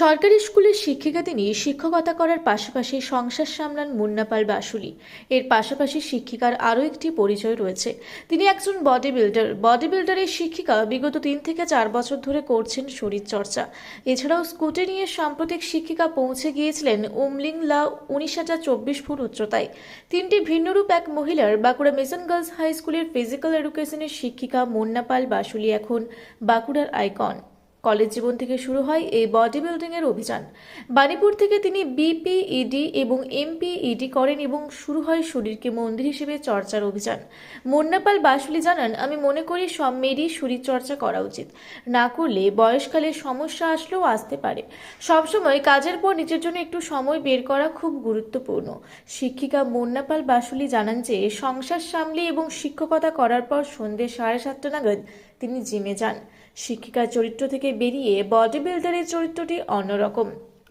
সরকারি স্কুলের শিক্ষিকা তিনি শিক্ষকতা করার পাশাপাশি সংসার সামলান মুন্নাপাল বাসুলি। এর পাশাপাশি শিক্ষিকার আরও একটি পরিচয় রয়েছে। তিনি একজন বডি বিল্ডার বডি বিল্ডারের শিক্ষিকা বিগত তিন থেকে চার বছর ধরে করছেন শরীরচর্চা। এছাড়াও স্কুটি নিয়ে সাম্প্রতিক শিক্ষিকা পৌঁছে গিয়েছিলেন উমলিংলা উনিশ হাজার চব্বিশ ফুট উচ্চতায়। তিনটি ভিন্নরূপ এক মহিলার বাঁকুড়া মিশন গার্লস হাই স্কুলের ফিজিক্যাল এডুকেশনের শিক্ষিকা মুন্নাপাল বাসুলি এখন বাঁকুড়ার আইকন কলেজ জীবন থেকে শুরু হয় এই বডি বিল্ডিং এর অভিযান। বাণীপুর থেকে তিনি বিপিইডি এবং এমপিইডি করেন এবং শুরু হয় শরীরকে মন্দির হিসেবে চর্চার অভিযান। মুন্নাপাল বাসুলি জানান, আমি মনে করি সব মেয়েরই শরীর চর্চা করা উচিত। না করলে বয়সকালে সমস্যা আসলেও আসতে পারে। সবসময় কাজের পর নিজের জন্য একটু সময় বের করা খুব গুরুত্বপূর্ণ। শিক্ষিকা মুন্নাপাল বাসুলি জানান যে, সংসার সামলে এবং শিক্ষকতা করার পর সন্ধ্যে সাড়ে সাতটা নাগাদ তিনি জিমে যান। শিক্ষিকার চরিত্র থেকে বেরিয়ে বডি বিল্ডারের চরিত্রটি অন্যরকম।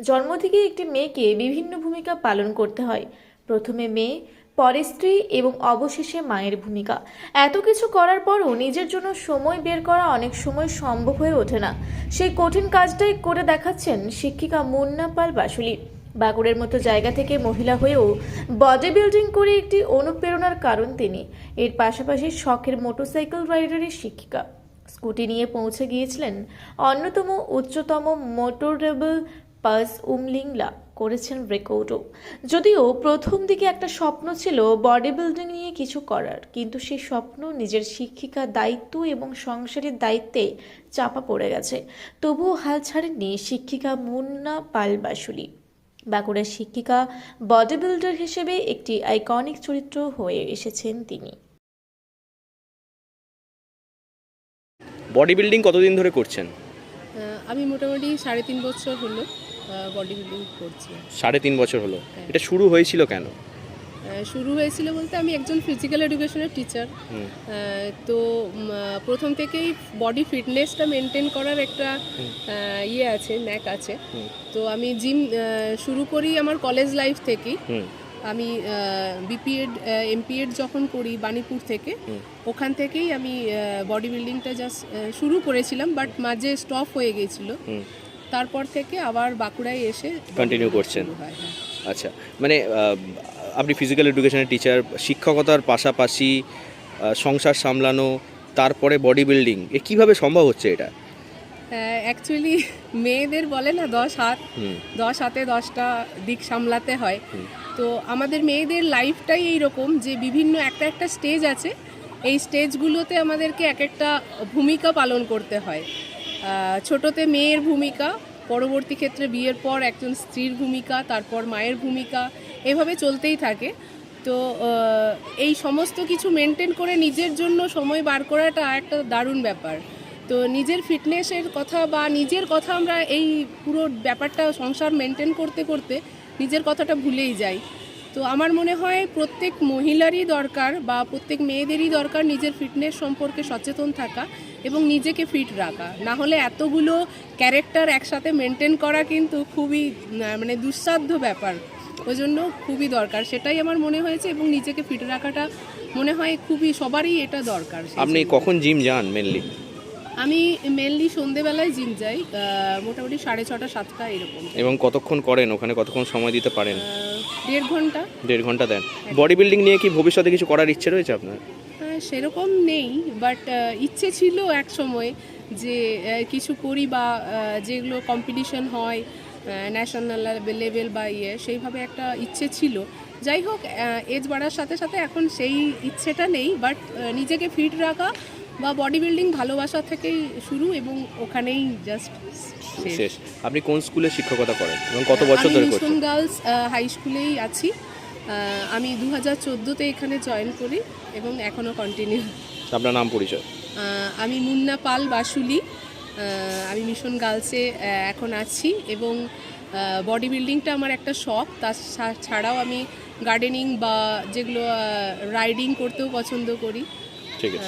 জন্ম থেকে একটি মেয়েকে বিভিন্ন ভূমিকা পালন করতে হয়। প্রথমে মেয়ে, পরে স্ত্রী এবং অবশেষে মায়ের ভূমিকা। এত কিছু করার পরও নিজের জন্য সময় বের করা অনেক সময় সম্ভব হয়ে ওঠে না। সেই কঠিন কাজটাই করে দেখাচ্ছেন শিক্ষিকা মুন্না পাল বাসুলি। বাঁকুড়ের মতো জায়গা থেকে মহিলা হয়েও বডি বিল্ডিং করে একটি অনুপ্রেরণার কারণ তিনি। এর পাশাপাশি শখের মোটরসাইকেল রাইডারের শিক্ষিকা। স্কুটি নিয়ে পৌঁছে গিয়েছিলেন অন্যতম উচ্চতম মোটরেবল পাস উমলিংলা, করেছেন রেকর্ডও। যদিও প্রথম দিকে একটা স্বপ্ন ছিল বডি বিল্ডিং নিয়ে কিছু করার, কিন্তু সেই স্বপ্ন নিজের শিক্ষিকা দায়িত্ব এবং সংসারের দায়িত্বে চাপা পড়ে গেছে। তবুও হাল ছাড়েননি শিক্ষিকা মুন্না পাল বাসুলি বাঁকুড়ার শিক্ষিকা বডি বিল্ডার হিসেবে একটি আইকনিক চরিত্র হয়ে এসেছেন তিনি। বডি বিল্ডিং কতদিন ধরে করছেন? আমি মোটামুটি সাড়ে তিন বছর হলো বডি বিল্ডিং করছি। সাড়ে তিন বছর হলো। হ্যাঁ। এটা শুরু হয়েছিল কেন? শুরু হয়েছিল বলতে আমি একজন ফিজিক্যাল এডুকেশনের টিচার তো প্রথম থেকেই বডি ফিটনেসটা মেনটেন করার একটা ইয়ে আছে ন্যাক আছে। তো আমি জিম শুরু করি আমার কলেজ লাইফ থেকেই। হুম। আমি বিপিএড এমপিএড যখন করি বাণীপুর থেকে ওখান থেকেই আমি বডি বিল্ডিংটা জাস্ট শুরু করেছিলাম বাট মাঝে স্টপ হয়ে গিয়েছিল তারপর থেকে আবার বাঁকুড়ায় এসে কন্টিনিউ করছেন। হ্যাঁ। আচ্ছা মানে আপনি ফিজিক্যাল এডুকেশনের টিচার শিক্ষকতার পাশাপাশি সংসার সামলানো তারপরে বডি বিল্ডিং এ কীভাবে সম্ভব হচ্ছে এটা অ্যাকচুয়ালি মেয়েদের বলে না দশ হাত দশ হাতে দশটা দিক সামলাতে হয়। তো আমাদের মেয়েদের লাইফটাই এইরকম যে বিভিন্ন একটা একটা স্টেজ আছে। এই স্টেজগুলোতে আমাদেরকে এক একটা ভূমিকা পালন করতে হয়। ছোটতে মেয়ের ভূমিকা, পরবর্তী ক্ষেত্রে বিয়ের পর একজন স্ত্রীর ভূমিকা, তারপর মায়ের ভূমিকা, এভাবে চলতেই থাকে। তো এই সমস্ত কিছু মেনটেন করে নিজের জন্য সময় বার করাটা একটা দারুণ ব্যাপার। তো নিজের ফিটনেসের কথা বা নিজের কথা আমরা এই পুরো ব্যাপারটা সংসার মেনটেন করতে করতে নিজের কথাটা ভুলেই যাই। তো আমার মনে হয় প্রত্যেক মহিলারই দরকার বা প্রত্যেক মেয়েদেরই দরকার নিজের ফিটনেস সম্পর্কে সচেতন থাকা এবং নিজেকে ফিট রাখা। না হলে এতগুলো ক্যারেক্টার একসাথে মেনটেন করা কিন্তু খুবই মানে দুঃসাধ্য ব্যাপার। ওই জন্য খুবই দরকার। সেটাই আমার মনে হয়েছে এবং নিজেকে ফিট রাখাটা মনে হয় খুবই সবারই এটা দরকার। আপনি কখন জিম যান মেনলি আমি মেনলি সন্ধেবেলায় জিম যাই মোটামুটি সাড়ে ছটা সাতটা এরকম। এবং কতক্ষণ করেন? ওখানে কতক্ষণ সময় দিতে পারেন? দেড় ঘণ্টা। দেড় ঘণ্টা দেন। বডি বিল্ডিং নিয়ে কি ভবিষ্যতে কিছু করার ইচ্ছে রয়েছে আপনার? সেরকম নেই বাট ইচ্ছে ছিল এক সময় যে কিছু করি বা যেগুলো কম্পিটিশন হয় ন্যাশনাল লেভেল বা ইয়ে সেইভাবে একটা ইচ্ছে ছিল। যাই হোক এজ বাড়ার সাথে সাথে এখন সেই ইচ্ছেটা নেই বাট নিজেকে ফিট রাখা বা বডি বিল্ডিং ভালোবাসা থেকেই শুরু এবং ওখানেই জাস্ট শেষ। আপনি কোন স্কুলে শিক্ষকতা করেন এবং কত বছর আমি ধরে মিশন করছেন গার্লস হাই স্কুলেই আছি। আমি দু হাজার চোদ্দোতে এখানে জয়েন করি এবং এখনও কন্টিনিউ আপনার নাম পরিচয়? আমি মুন্না পাল বাসুলি। আমি মিশন গার্লসে এখন আছি এবং বডি বিল্ডিংটা আমার একটা শখ। তার ছা- ছাড়াও আমি গার্ডেনিং বা যেগুলো রাইডিং করতেও পছন্দ করি। ঠিক আছে।